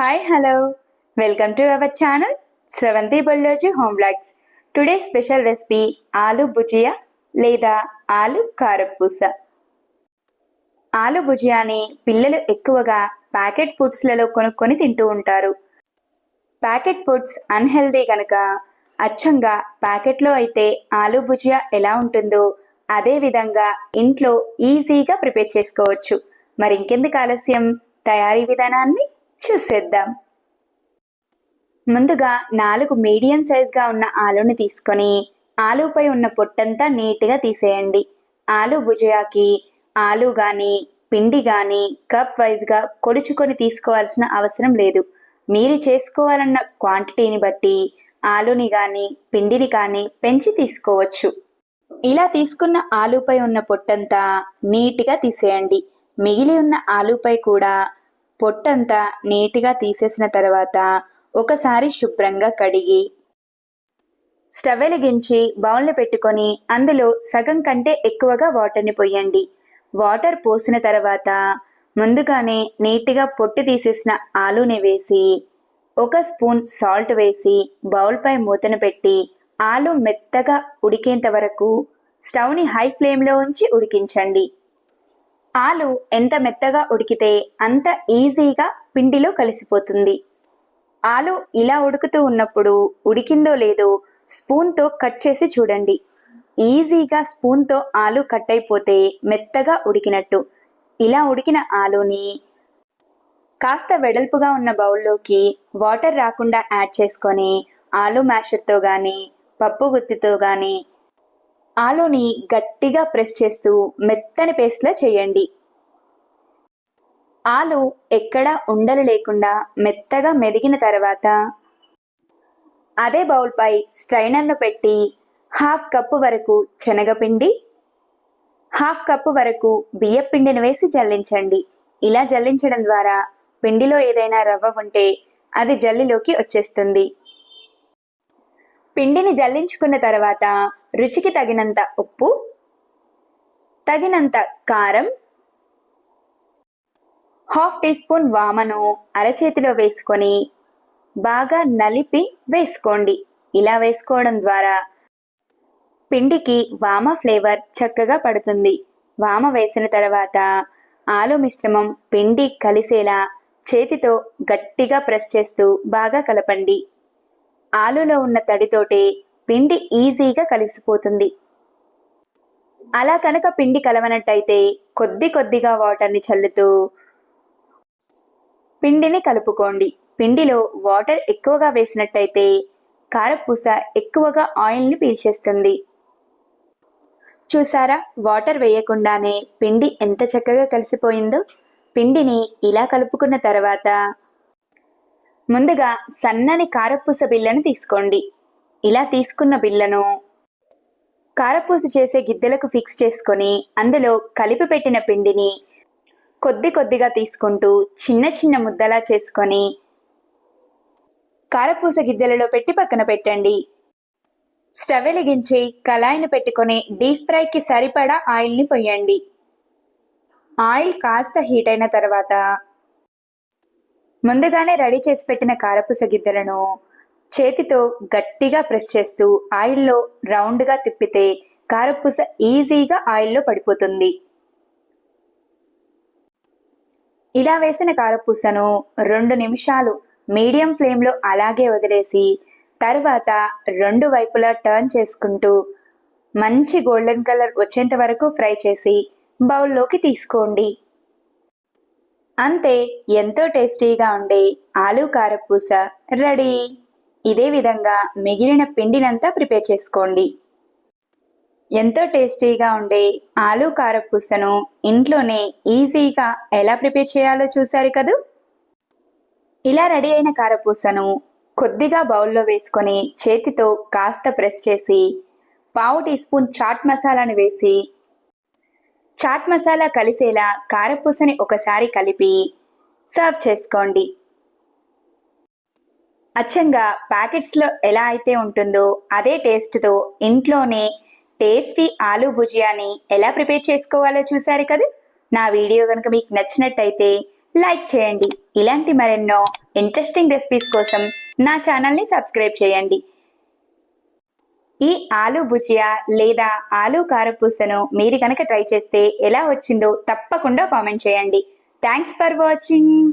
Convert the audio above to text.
Hi hello welcome to our channel Sravanthi Bolloji home blogs today special recipe aloo bhujia లేదా ఆలు కారపూస ఆలు భుజియాని పిల్లలు ఎక్కువగా ప్యాకెట్ ఫుడ్స్లలో కొనుక్కొని తింటూ ఉంటారు. ప్యాకెట్ ఫుడ్స్ అన్హెల్దీ కనుక అచ్చంగా ప్యాకెట్లో అయితే ఆలు భుజియా ఎలా ఉంటుందో అదేవిధంగా ఇంట్లో ఈజీగా ప్రిపేర్ చేసుకోవచ్చు. మరి ఇంకెందుకు ఆలస్యం? తయారీ విధానాన్ని చూసేద్దాం. ముందుగా నాలుగు మీడియం సైజ్గా ఉన్న ఆలుని తీసుకొని ఆలుపై ఉన్న పొట్టంతా నీట్గా తీసేయండి. ఆలు భుజయాకి ఆలు కానీ పిండి కానీ కప్ వైజ్గా కొలుచుకొని తీసుకోవాల్సిన అవసరం లేదు. మీరు చేసుకోవాలన్న క్వాంటిటీని బట్టి ఆలుని కానీ పిండిని కానీ పెంచి తీసుకోవచ్చు. ఇలా తీసుకున్న ఆలుపై ఉన్న పొట్టంతా నీట్గా తీసేయండి. మిగిలి ఉన్న ఆలుపై కూడా పొట్టంతా నీట్గా తీసేసిన తర్వాత ఒకసారి శుభ్రంగా కడిగి స్టవ్ వెలిగించి బౌల్ని పెట్టుకొని అందులో సగం కంటే ఎక్కువగా వాటర్ని పోయండి. వాటర్ పోసిన తర్వాత ముందుగానే నీట్గా పొట్టు తీసేసిన ఆలుని వేసి ఒక స్పూన్ సాల్ట్ వేసి బౌల్పై మూతను పెట్టి ఆలు మెత్తగా ఉడికేంత వరకు స్టవ్ని హై ఫ్లేమ్లో ఉంచి ఉడికించండి. ఆలు ఎంత మెత్తగా ఉడికితే అంత ఈజీగా పిండిలో కలిసిపోతుంది. ఆలు ఇలా ఉడుకుతూ ఉన్నప్పుడు ఉడికిందో లేదో స్పూన్తో కట్ చేసి చూడండి. ఈజీగా స్పూన్తో ఆలు కట్ అయిపోతే మెత్తగా ఉడికినట్టు. ఇలా ఉడికిన ఆలుని కాస్త వెడల్పుగా ఉన్న బౌల్లోకి వాటర్ రాకుండా యాడ్ చేసుకొని ఆలు మ్యాషర్తో కానీ పప్పు గుత్తితో కానీ ఆలుని గట్టిగా ప్రెస్ చేస్తూ మెత్తని పేస్ట్లా చేయండి. ఆలు ఎక్కడా ఉండలు లేకుండా మెత్తగా మెదిగిన తర్వాత అదే బౌల్పై స్ట్రైనర్ను పెట్టి హాఫ్ కప్పు వరకు శనగపిండి హాఫ్ కప్పు వరకు బియ్యపిండిని వేసి జల్లించండి. ఇలా జల్లించడం ద్వారా పిండిలో ఏదైనా రవ్వ ఉంటే అది జల్లిలోకి వచ్చేస్తుంది. పిండిని జల్లించుకున్న తర్వాత రుచికి తగినంత ఉప్పు తగినంత కారం హాఫ్ టీ స్పూన్ వామను అరచేతిలో వేసుకొని బాగా నలిపి వేసుకోండి. ఇలా వేసుకోవడం ద్వారా పిండికి వామ ఫ్లేవర్ చక్కగా పడుతుంది. వామ వేసిన తర్వాత ఆలు మిశ్రమం పిండి కలిసేలా చేతితో గట్టిగా ప్రెస్ చేస్తూ బాగా కలపండి. ఆలులో ఉన్న తడితోటే పిండి ఈజీగా కలిసిపోతుంది. అలా కనుక పిండి కలవనట్టయితే కొద్ది కొద్దిగా వాటర్ని చల్లుతూ పిండిని కలుపుకోండి. పిండిలో వాటర్ ఎక్కువగా వేసినట్టయితే కారపూస ఎక్కువగా ఆయిల్ని పీల్చేస్తుంది. చూసారా? వాటర్ వేయకుండానే పిండి ఎంత చక్కగా కలిసిపోయిందో? పిండిని ఇలా కలుపుకున్న తర్వాత ముందుగా సన్నని కారపూస బిళ్ళను తీసుకోండి. ఇలా తీసుకున్న బిళ్ళను కారపూస చేసే గిద్దెలకు ఫిక్స్ చేసుకొని అందులో కలిపి పెట్టిన పిండిని కొద్ది కొద్దిగా తీసుకుంటూ చిన్న చిన్న ముద్దలా చేసుకొని కారపూస గిద్దెలలో పెట్టి పక్కన పెట్టండి. స్టవ్ వెలిగించి కళాయిని పెట్టుకొని డీప్ ఫ్రైకి సరిపడా ఆయిల్ని పొయ్యండి ఆయిల్ కాస్త హీట్ అయిన తర్వాత ముందుగానే రెడీ చేసి పెట్టిన కారపూస గిద్దెలను చేతితో గట్టిగా ప్రెస్ చేస్తూ ఆయిల్లో రౌండ్గా తిప్పితే కారపూస ఈజీగా ఆయిల్లో పడిపోతుంది. ఇలా వేసిన కారపూసను రెండు నిమిషాలు మీడియం ఫ్లేమ్లో అలాగే వదిలేసి తర్వాత రెండు వైపులా టర్న్ చేసుకుంటూ మంచి గోల్డెన్ కలర్ వచ్చేంత వరకు ఫ్రై చేసి బౌల్లోకి తీసుకోండి. అంతే ఎంతో టేస్టీగా ఉండే ఆలు కారపూస రెడీ. ఇదే విధంగా మిగిలిన పిండినంతా ప్రిపేర్ చేసుకోండి. ఎంతో టేస్టీగా ఉండే ఆలు కారపూసను ఇంట్లోనే ఈజీగా ఎలా ప్రిపేర్ చేయాలో చూశారు కదూ? ఇలా రెడీ అయిన కారపూసను కొద్దిగా బౌల్లో వేసుకొని చేతితో కాస్త ప్రెస్ చేసి పావు టీ స్పూన్ చాట్ మసాలాను వేసి చాట్ మసాలా కలిసేలా కారపూసని ఒకసారి కలిపి సర్వ్ చేసుకోండి. అచ్చంగా ప్యాకెట్స్లో ఎలా అయితే ఉంటుందో అదే టేస్ట్తో ఇంట్లోనే టేస్టీ ఆలూ భుజియాని ఎలా ప్రిపేర్ చేసుకోవాలో చూసారు కదా? నా వీడియో కనుక మీకు నచ్చినట్టయితే లైక్ చేయండి. ఇలాంటి మరెన్నో ఇంట్రెస్టింగ్ రెసిపీస్ కోసం నా ఛానల్ని సబ్స్క్రైబ్ చేయండి. ఆలు భుజియా లేదా ఆలు కారపూసను మీరు కనుక ట్రై చేస్తే ఎలా వచ్చిందో తప్పకుండా కామెంట్ చేయండి. Thanks for watching.